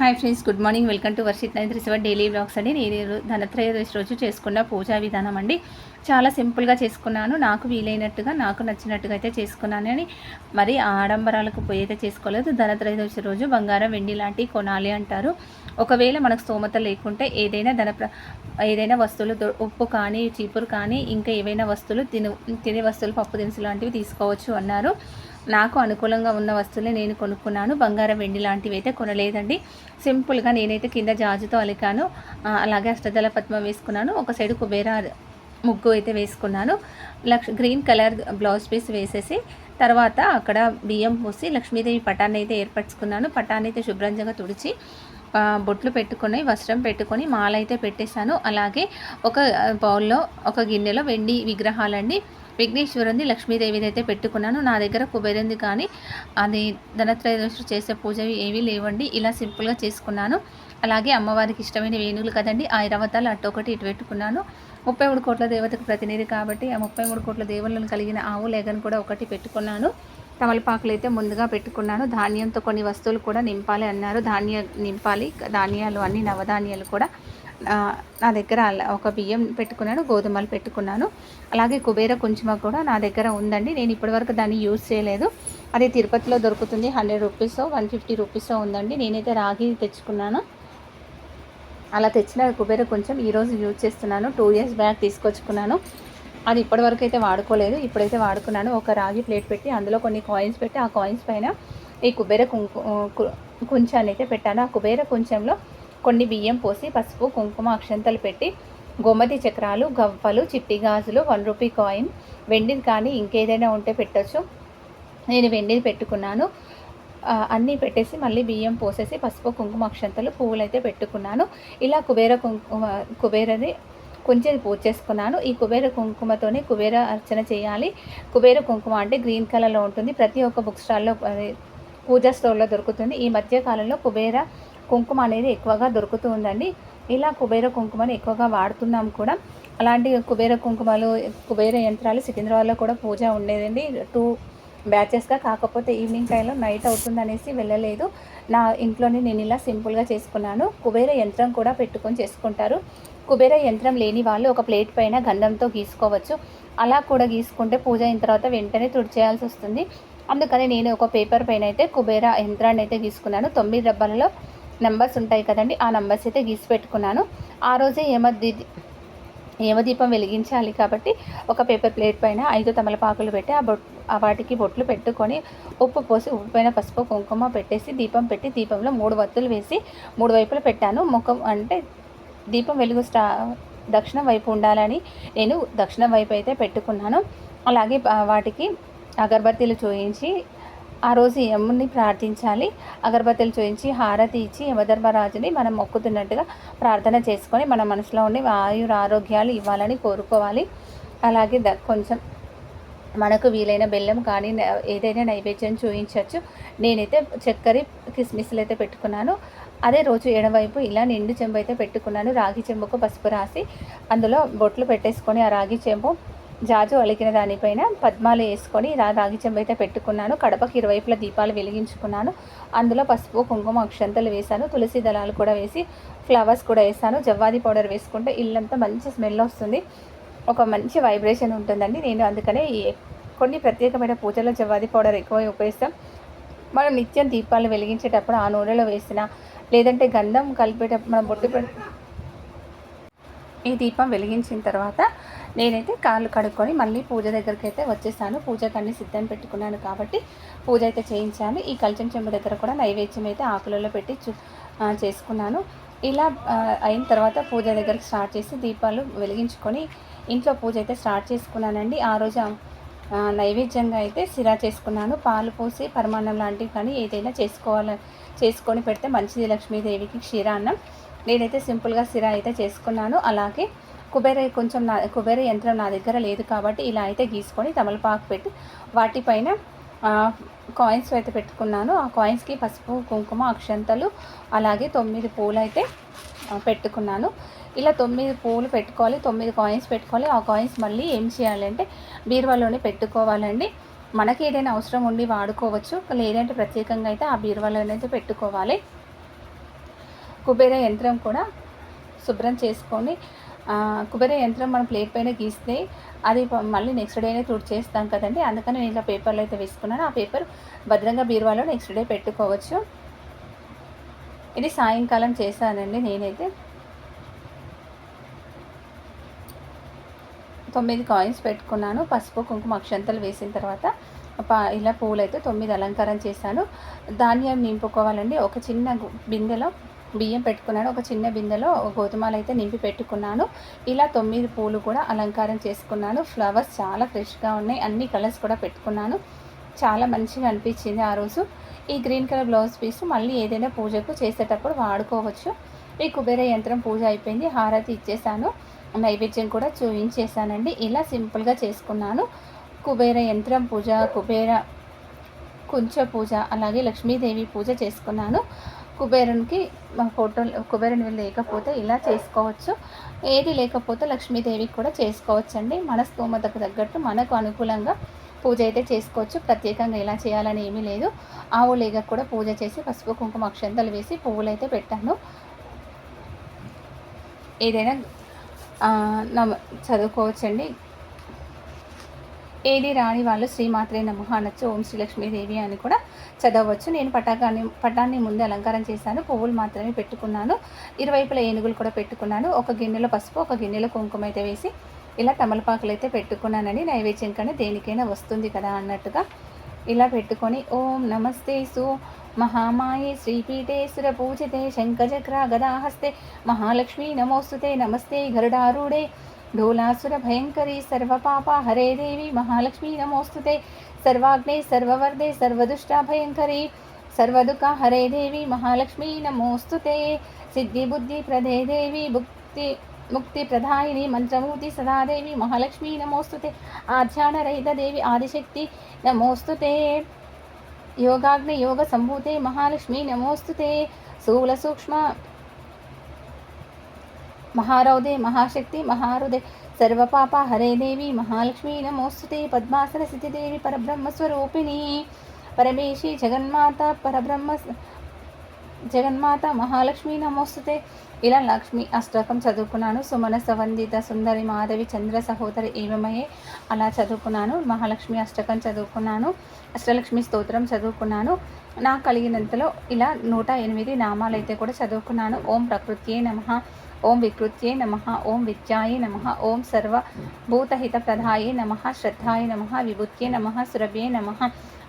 Hi friends good morning. Welcome to Varshith nine three seven daily blogs అండి. నేను ధనత్రయోదశి రోజు చేసుకున్న పూజా విధానం అండి. చాలా సింపుల్గా చేసుకున్నాను. నాకు వీలైనట్టుగా నాకు నచ్చినట్టుగా అయితే చేసుకున్నాను. అని మరి ఆడంబరాలకు పోయి అయితే చేసుకోలేదు. ధనత్రయోదశి రోజు బంగారం వెండి లాంటివి కొనాలి అంటారు. ఒకవేళ మనకు స్తోమత లేకుంటే ఏదైనా ధన ప్ర- ఏదైనా వస్తువులు ఉప్పు కానీ చీపురు కానీ ఇంకా ఏవైనా వస్తువులు తిను తినే వస్తువులు పప్పు దినుసులు లాంటివి తీసుకోవచ్చు అన్నారు. నాకు అనుకూలంగా ఉన్న వస్తువులే నేను కొనుక్కున్నాను. బంగారం వెండి లాంటివి అయితే కొనలేదండి. సింపుల్గా నేనైతే కింద జాజుతో అలికాను. అలాగే అష్టదళ పద్మం వేసుకున్నాను. ఒక సైడ్ కుబేరా ముగ్గు అయితే వేసుకున్నాను. లక్ష గ్రీన్ కలర్ బ్లౌజ్ పీస్ వేసేసి తర్వాత అక్కడ బియ్యం పోసి లక్ష్మీదేవి పటాన్ని అయితే ఏర్పరచుకున్నాను. పటాన్ని అయితే శుభ్రంగా తుడిచి బొట్లు పెట్టుకొని వస్త్రం పెట్టుకొని మాల అయితే పెట్టేశాను. అలాగే ఒక బౌల్లో ఒక గిన్నెలో వెండి విగ్రహాలండి. విఘ్నేశ్వరుని లక్ష్మీదేవిది అయితే పెట్టుకున్నాను. నా దగ్గర కుబేరింది కానీ అది ధనత్రయోదశి చేసే పూజవి ఏవి లేవండి. ఇలా సింపుల్గా చేసుకున్నాను. అలాగే అమ్మవారికి ఇష్టమైన వేణువులు కదండి ఆ ఇరవతాలు అటు ఒకటి ఇటు పెట్టుకున్నాను. ముప్పై మూడు కోట్ల దేవతకు ప్రతినిధి కాబట్టి ఆ ముప్పై మూడు కోట్ల దేవుళ్ళను కలిగిన ఆవు లేగను కూడా ఒకటి పెట్టుకున్నాను. తమలపాకులు అయితే ముందుగా పెట్టుకున్నాను. ధాన్యంతో కొన్ని వస్తువులు కూడా నింపాలి అన్నారు. ధాన్య నింపాలి. ధాన్యాలు అన్ని నవధాన్యాలు కూడా నా దగ్గర అలా ఒక బియ్యం పెట్టుకున్నాను గోధుమలు పెట్టుకున్నాను. అలాగే కుబేర కుంచుమ కూడా నా దగ్గర ఉందండి. నేను ఇప్పటివరకు దాన్ని యూజ్ చేయలేదు. అది తిరుపతిలో దొరుకుతుంది. Hundred rupees one fifty rupees ఉందండి. నేనైతే రాగి తెచ్చుకున్నాను. అలా తెచ్చిన కుబేర కొంచెం ఈరోజు యూజ్ చేస్తున్నాను. టూ ఇయర్స్ బ్యాక్ తీసుకొచ్చుకున్నాను. అది ఇప్పటివరకు అయితే వాడుకోలేదు. ఇప్పుడైతే వాడుకున్నాను. ఒక రాగి ప్లేట్ పెట్టి అందులో కొన్ని కాయిన్స్ పెట్టి ఆ కాయిన్స్ పైన ఈ కుబేర కుంకు కు- కుంచాన్ని అయితే పెట్టాను. ఆ కుబేర కుంచంలో కొన్ని బియ్యం పోసి పసుపు కుంకుమ అక్షంతలు పెట్టి గోమతి చక్రాలు గవ్వలు చిట్టి గాజులు వన్ రూపీ కాయిన్ వెండిది కానీ ఇంకేదైనా ఉంటే పెట్టొచ్చు. నేను వెండిది పెట్టుకున్నాను. అన్నీ పెట్టేసి మళ్ళీ బియ్యం పోసేసి పసుపు కుంకుమ అక్షంతలు పువ్వులు అయితే పెట్టుకున్నాను. ఇలా కుబేర కుంకుమ కుబేరని కొంచెం పూజ చేసుకున్నాను. ఈ కుబేర కుంకుమతోనే కుబేర అర్చన చేయాలి. కుబేర కుంకుమ అంటే గ్రీన్ కలర్లో ఉంటుంది. ప్రతి ఒక్క బుక్ స్టాల్లో అది పూజా స్టోర్లో దొరుకుతుంది. ఈ మధ్య కాలంలో కుబేర కుంకుమ అనేది ఎక్కువగా దొరుకుతూ ఉందండి ఇలా కుబేర కుంకుమని ఎక్కువగా వాడుతున్నాం కూడా. అలాంటి కుబేర కుంకుమలు కుబేర యంత్రాలు సికింద్రాబాద్లో కూడా పూజ ఉండేదండి. టూ బ్యాచెస్గా కాకపోతే ఈవినింగ్ టైంలో నైట్ అవుతుంది అనేసి వెళ్ళలేదు. నా ఇంట్లోనే నేను ఇలా సింపుల్గా చేసుకున్నాను. కుబేర యంత్రం కూడా పెట్టుకొని చేసుకుంటారు. కుబేర యంత్రం లేని వాళ్ళు ఒక ప్లేట్ పైన గంధంతో గీసుకోవచ్చు. అలా కూడా గీసుకుంటే పూజ అయిన తర్వాత వెంటనే తుడిచేయాల్సి వస్తుంది. అందుకని నేను ఒక పేపర్ పైన అయితే కుబేర యంత్రాన్ని అయితే గీసుకున్నాను. తొమ్మిది డబ్బాలలో నెంబర్స్ ఉంటాయి కదండి ఆ నెంబర్స్ అయితే గీసి పెట్టుకున్నాను. ఆ రోజే ఏమద్ది యమదీపం వెలిగించాలి కాబట్టి ఒక పేపర్ ప్లేట్ పైన ఐదు తమలపాకులు పెట్టి ఆ బొట్ ఆ వాటికి బొట్లు పెట్టుకొని ఉప్పు పోసి ఉప్పు పైన పసుపు కుంకుమ పెట్టేసి దీపం పెట్టి దీపంలో మూడు వత్తులు వేసి మూడు వైపులు పెట్టాను. ముఖం అంటే దీపం వెలుగు స్టా దక్షిణం వైపు ఉండాలని నేను దక్షిణం వైపు అయితే పెట్టుకున్నాను. అలాగే వాటికి అగరబత్తీలు చూయించి ఆ రోజు యముని ప్రార్థించాలి. అగరబత్తులు చూపించి హారతి ఇచ్చి యమధర్మరాజుని మనం మొక్కుతున్నట్టుగా ప్రార్థన చేసుకొని మన మనసులో ఉండి ఆయుర ఆరోగ్యాలు ఇవ్వాలని కోరుకోవాలి. అలాగే ద కొంచెం మనకు వీలైన బెల్లం కానీ ఏదైనా నైవేద్యం చూపించవచ్చు నేనైతే చక్కెర కిస్మిస్లు అయితే పెట్టుకున్నాను. అదే రోజు ఎడవైపు ఇలా నిండు చెంబు అయితే పెట్టుకున్నాను. రాగి చెంబుకు పసుపు రాసి అందులో బొట్లు పెట్టేసుకొని ఆ రాగి చెంబు జాజు అలికిన దానిపైన పద్మాలు వేసుకొని ఇలా రాగి అయితే పెట్టుకున్నాను. కడపకి ఇరువైపుల దీపాలు వెలిగించుకున్నాను. అందులో పసుపు కుంకుమ అక్షంతలు వేశాను. తులసి దళాలు కూడా వేసి ఫ్లవర్స్ కూడా వేసాను జవ్వాది పౌడర్ వేసుకుంటే ఇల్లంతా మంచి స్మెల్ వస్తుంది. ఒక మంచి వైబ్రేషన్ ఉంటుందండి. నేను అందుకనే కొన్ని ప్రత్యేకమైన పూజలో జవ్వాది పౌడర్ ఎక్కువ ఉపయోగిస్తాం. మనం నిత్యం దీపాలు వెలిగించేటప్పుడు ఆ నూనెలో వేసిన లేదంటే గంధం కలిపేటప్పుడు మనం బొట్టు పె ఈ దీపం వెలిగించిన తర్వాత నేనైతే కాళ్ళు కడుక్కొని మళ్ళీ పూజ దగ్గరికి అయితే వచ్చేసాను. పూజకు అన్ని సిద్ధం పెట్టుకున్నాను కాబట్టి పూజ అయితే చేయించాను. ఈ కల్చం చెంబు దగ్గర కూడా నైవేద్యం అయితే ఆకులలో పెట్టి చూ చేసుకున్నాను. ఇలా అయిన తర్వాత పూజ దగ్గరికి స్టార్ట్ చేసి దీపాలు వెలిగించుకొని ఇంట్లో పూజ అయితే స్టార్ట్ చేసుకున్నానండి. ఆ రోజు నైవేద్యంగా అయితే సిరా చేసుకున్నాను. పాలు పోసి పరమాన్నం లాంటివి కానీ ఏదైనా చేసుకోవాలి చేసుకొని పెడితే మంచిది లక్ష్మీదేవికి క్షీరాన్నం. నేనైతే సింపుల్గా సిరా అయితే చేసుకున్నాను. అలాగే కుబేర కొంచెం నా కుబేర యంత్రం నా దగ్గర లేదు కాబట్టి ఇలా అయితే గీసుకొని తమలపాకు పెట్టి వాటిపైన కాయిన్స్ అయితే పెట్టుకున్నాను. ఆ కాయిన్స్కి పసుపు కుంకుమ అక్షంతలు అలాగే తొమ్మిది పూలు అయితే పెట్టుకున్నాను. ఇలా తొమ్మిది పూలు పెట్టుకోవాలి తొమ్మిది కాయిన్స్ పెట్టుకోవాలి. ఆ కాయిన్స్ మళ్ళీ ఏం చేయాలంటే బీరువాలోనే పెట్టుకోవాలండి. మనకి ఏదైనా అవసరం ఉండి వాడుకోవచ్చు. లేదంటే ప్రత్యేకంగా అయితే ఆ బీరువాలోనైతే పెట్టుకోవాలి. కుబేర యంత్రం కూడా శుభ్రం చేసుకొని కుబేర యంత్రం మనం ప్లేట్ పైన గీస్తే అది మళ్ళీ నెక్స్ట్ డేనే తుడి చేస్తాం కదండి. అందుకని నేను ఇలా పేపర్లో అయితే వేసుకున్నాను. ఆ పేపర్ భద్రంగా బీరువాలో నెక్స్ట్ డే పెట్టుకోవచ్చు. ఇది సాయంకాలం చేశానండి నేనైతే. తొమ్మిది కాయిన్స్ పెట్టుకున్నాను. పసుపు కుంకుమ అక్షంతలు వేసిన తర్వాత ఇలా పూలైతే అయితే తొమ్మిది అలంకారం చేశాను. ధాన్యం నింపుకోవాలండి. ఒక చిన్న బిందెలో బియ్యం పెట్టుకున్నాను. ఒక చిన్న బిందెలో గోధుమలు అయితే నింపి పెట్టుకున్నాను. ఇలా తొమ్మిది పూలు కూడా అలంకారం చేసుకున్నాను. ఫ్లవర్స్ చాలా ఫ్రెష్గా ఉన్నాయి. అన్ని కలర్స్ కూడా పెట్టుకున్నాను. చాలా మంచిగా అనిపించింది ఆ రోజు. ఈ గ్రీన్ కలర్ బ్లౌజ్ పీస్ మళ్ళీ ఏదైనా పూజకు చేసేటప్పుడు వాడుకోవచ్చు. ఈ కుబేర యంత్రం పూజ అయిపోయింది. హారతి ఇచ్చేసాను. నైవేద్యం కూడా చూపించేసానండి ఇలా సింపుల్గా చేసుకున్నాను. కుబేర యంత్రం పూజ కుబేర కుంచ పూజ అలాగే లక్ష్మీదేవి పూజ చేసుకున్నాను. కుబేరునికి మా ఫోటోలు కుబేరుని లేకపోతే ఇలా చేసుకోవచ్చు. ఏది లేకపోతే లక్ష్మీదేవికి కూడా చేసుకోవచ్చు అండి మన స్తోమతకు తగ్గట్టు మనకు అనుకూలంగా పూజ అయితే చేసుకోవచ్చు. ప్రత్యేకంగా ఇలా చేయాలని ఏమీ లేదు. ఆవు లేగ కూడా పూజ చేసి పసుపు కుంకుమ అక్షంతలు వేసి పువ్వులు అయితే పెట్టాను. ఏదైనా నమ చదువుకోవచ్చండి. ఏది రాని వాళ్ళు శ్రీమాత్రే నమః అనొచ్చు ఓం శ్రీలక్ష్మీదేవి అని కూడా చదవచ్చు. నేను పటాకాన్ని పటాన్ని ముందు అలంకారం చేశాను పువ్వులు మాత్రమే పెట్టుకున్నాను. ఇరువైపుల ఏనుగులు కూడా పెట్టుకున్నాను. ఒక గిన్నెలో పసుపు ఒక గిన్నెలో కుంకుమ అయితే వేసి ఇలా తమలపాకులు అయితే పెట్టుకున్నానని నైవేద్యం కానీ దేనికైనా వస్తుంది కదా అన్నట్టుగా ఇలా పెట్టుకొని ఓం నమస్తే సు మహామాయే శ్రీపీఠే సురపూజితే శంఖచక్ర గదాహస్తే మహాలక్ష్మి నమోస్తుతే నమస్తే గరుడారుడే ढोलासुर भयंकरी सर्वपाप हरे देवी महालक्ष्मी नमोस्तुते सर्वाग्ने सर्ववर्धे सर्वदुष्टा भयंकरी सर्वदुःखा हरे देवी महालक्ष्मी नमोस्तुते सिद्धि बुद्धि प्रदे देवी भुक्ति मुक्ति प्रदायिनी मंत्रमूर्ति सदा देवी महालक्ष्मी नमोस्तुते आध्यान रहित देवी आदिशक्ति नमोस्तुते योगाग्नि योग संभूते महालक्ष्मी మహారౌదే మహాశక్తి మహారుదే సర్వపాప హరేదేవి మహాలక్ష్మి నమోస్తుతే పద్మాసన సిద్ధిదేవి పరబ్రహ్మస్వరూపిణి పరమేశి జగన్మాత పరబ్రహ్మ జగన్మాత మహాలక్ష్మి నమోస్తుతే ఇలా లక్ష్మి అష్టకం చదువుకున్నాను సుమన సవందిత సుందరి మాధవి చంద్ర సహోదరి ఏమయ్యే అలా చదువుకున్నాను మహాలక్ష్మి అష్టకం చదువుకున్నాను అష్టలక్ష్మి స్తోత్రం చదువుకున్నాను నాకు కలిగినంతలో ఇలా నూట ఎనిమిది నామాలైతే కూడా చదువుకున్నాను. ఓం ప్రకృతియే నమ. ఓం వికృత్యే నమ ఓం విద్యాయ నమ ఓం సర్వభూతహిత ప్రదాయే నమ శ్రద్ధాయ నమ విభుత్యే నమ సురభ్యే నమ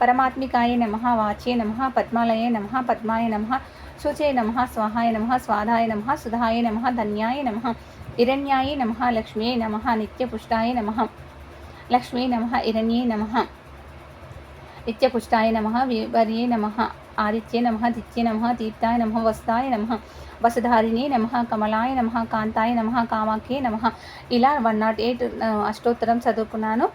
పరమాత్మికాయ నమ వాచ్యే నమ పద్మాలయే నమ పద్మాయ నమ శుచే నమ స్వాహాయ నమ స్వాధాయ నమ సుధాయ నమ ధన్యాయ నమ హిరణ్యాయ నమ లక్ష్మ్యే నమ నిత్యపుష్టాయ నమ లక్ష్మీ నమ హిరణ్యే నమ నిత్యపుష్టాయ నమ వివర్యే నమ ఆదిత్యే నమ దిత్యే నమ తీర్థాయ నమ వస్తాయ నమ వసుధారిణి నమ కమలాయ నమ కాంతాయ నమ కామాఖ్యే నమ. ఇలా వన్ నాట్ ఎయిట్ అష్టోత్తరం చదువుకున్నాను.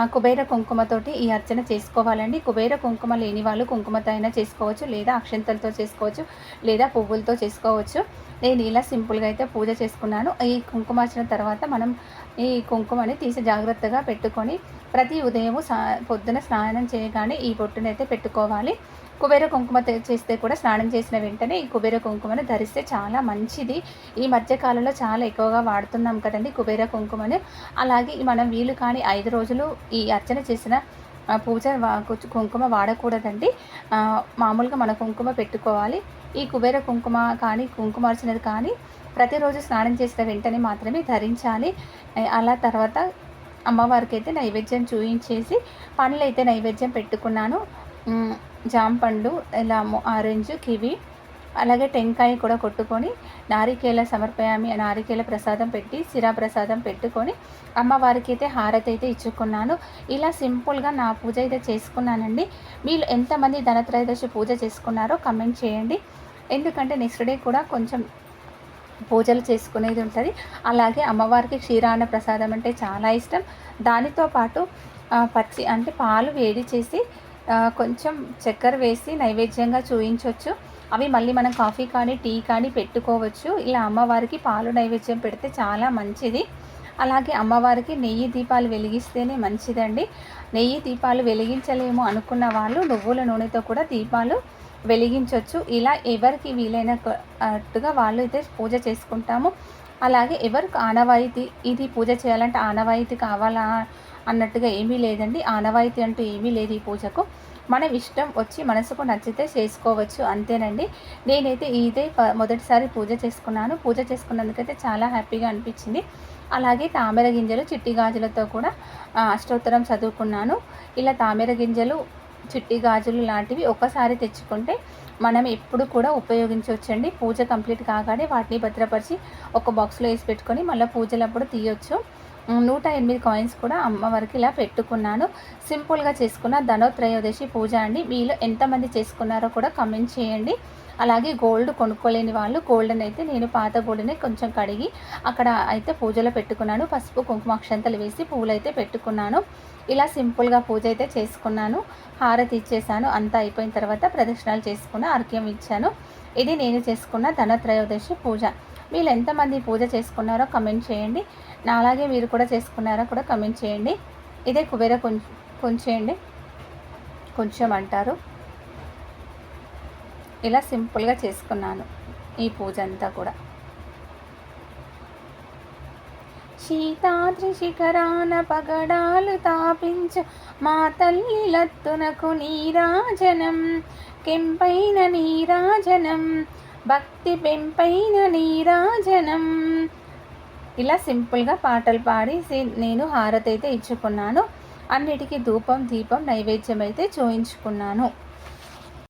ఆ కుబేర కుంకుమతోటి ఈ అర్చన చేసుకోవాలండి. కుబేర కుంకుమ లేని వాళ్ళు కుంకుమతో అయినా చేసుకోవచ్చు లేదా అక్షంతలతో చేసుకోవచ్చు లేదా పువ్వులతో చేసుకోవచ్చు. నేను ఇలా సింపుల్గా అయితే పూజ చేసుకున్నాను. ఈ కుంకుమార్చన తర్వాత మనం ఈ కుంకుమని తీసి జాగ్రత్తగా పెట్టుకొని ప్రతి ఉదయం సా పొద్దున స్నానం చేయగానే ఈ బొట్టునైతే పెట్టుకోవాలి. కుబేర కుంకుమ చేస్తే కూడా స్నానం చేసిన వెంటనే ఈ కుబేర కుంకుమను ధరిస్తే చాలా మంచిది. ఈ మధ్యకాలంలో చాలా ఎక్కువగా వాడుతున్నాం కదండి కుబేర కుంకుమను. అలాగే మనం వీలు కాని ఐదు రోజులు ఈ అర్చన చేసిన పూజ వా- కుంకుమ వాడకూడదండి. మామూలుగా మన కుంకుమ పెట్టుకోవాలి. ఈ కుబేర కుంకుమ కానీ కుంకుమార్చనది కానీ ప్రతిరోజు స్నానం చేసిన వెంటనే మాత్రమే ధరించాలి. అలా తర్వాత అమ్మవారికి అయితే నైవేద్యం చూయించేసి పండ్లు అయితే నైవేద్యం పెట్టుకున్నాను. జాంపండు ఇలా ఆరెంజ్ కివి అలాగే టెంకాయ కూడా కొట్టుకొని నారికేల సమర్పయామి నారికేల ప్రసాదం పెట్టి సిరా ప్రసాదం పెట్టుకొని అమ్మవారికి అయితే హారతి అయితే ఇచ్చుకున్నాను. ఇలా సింపుల్గా నా పూజ అయితే చేసుకున్నానండి. మీరు ఎంతమంది ధనత్రయోదశి పూజ చేసుకున్నారో కమెంట్ చేయండి. ఎందుకంటే నెక్స్ట్ డే కూడా కొంచెం పూజలు చేసుకునేది ఉంటుంది. అలాగే అమ్మవారికి క్షీరాన్న ప్రసాదం అంటే చాలా ఇష్టం. దానితో పాటు పచ్చి అంటే పాలు వేడి చేసి కొంచెం చక్కెర వేసి నైవేద్యంగా చూయించవచ్చు అవి మళ్ళీ మనం కాఫీ కానీ టీ కానీ పెట్టుకోవచ్చు. ఇలా అమ్మవారికి పాలు నైవేద్యం పెడితే చాలా మంచిది. అలాగే అమ్మవారికి నెయ్యి దీపాలు వెలిగిస్తేనే మంచిదండి. నెయ్యి దీపాలు వెలిగించలేము అనుకున్న వాళ్ళు నువ్వుల నూనెతో కూడా దీపాలు వెలిగించవచ్చు ఇలా ఎవరికి వీలైనట్టుగా వాళ్ళు అయితే పూజ చేసుకుంటాము. అలాగే ఎవరికి ఆనవాయితీ ఇది పూజ చేయాలంటే ఆనవాయితీ కావాలా అన్నట్టుగా ఏమీ లేదండి. ఆనవాయితీ అంటూ ఏమీ లేదు ఈ పూజకు. మనం ఇష్టం వచ్చి మనసుకు నచ్చితే చేసుకోవచ్చు అంతేనండి. నేనైతే ఇదే మొదటిసారి పూజ చేసుకున్నాను. పూజ చేసుకున్నందుకైతే చాలా హ్యాపీగా అనిపించింది. అలాగే తామర గింజలు చిట్టి గాజులతో కూడా అష్టోత్తరం చదువుకున్నాను. ఇలా తామర గింజలు చిట్టి గాజులు లాంటివి ఒకసారి తెచ్చుకుంటే మనం ఎప్పుడు కూడా ఉపయోగించవచ్చండి. పూజ కంప్లీట్ కాగానే వాటిని భద్రపరిచి ఒక బాక్స్లో వేసి పెట్టుకొని మళ్ళీ పూజలప్పుడు తీయొచ్చు. నూట ఎనిమిది కాయిన్స్ కూడా అమ్మవారికి ఇలా పెట్టుకున్నాను. సింపుల్గా చేసుకున్న ధనోత్రయోదశి పూజ అండి. మీలో ఎంతమంది చేసుకున్నారో కూడా కమెంట్ చేయండి. అలాగే గోల్డ్ కొనుక్కోలేని వాళ్ళు గోల్డెన్ అయితే నేను పాత గోల్డ్ని కొంచెం కడిగి అక్కడ అయితే పూజలో పెట్టుకున్నాను. పసుపు కుంకుమ అక్షంతలు వేసి పూలు అయితే పెట్టుకున్నాను. ఇలా సింపుల్గా పూజ అయితే చేసుకున్నాను. హారతి ఇచ్చేసాను. అంతా అయిపోయిన తర్వాత ప్రదక్షిణాలు చేసుకున్న అర్ఘ్యం ఇచ్చాను. ఇది నేను చేసుకున్న ధనత్రయోదశి పూజ. మీరు ఎంతమంది పూజ చేసుకున్నారో కమెంట్ చేయండి. నా అలాగే మీరు కూడా చేసుకున్నారో కూడా కమెంట్ చేయండి. ఇదే కుబేర కొంచెం కొంచెండి కొంచెం అంటారు. ఇలా సింపుల్గా చేసుకున్నాను ఈ పూజ అంతా కూడా. శీతాద్రి శిఖరాన పగడాలు తాపించు మా తల్లి లత్తునకు నీరాజనం. కెంపైన నీరాజనం భక్తి పెంపైన నీరాజనం. ఇలా సింపుల్గా పాటలు పాడి నేను హారతి అయితే ఇచ్చుకున్నాను. అన్నిటికీ ధూపం దీపం నైవేద్యం అయితే చూయించుకున్నాను.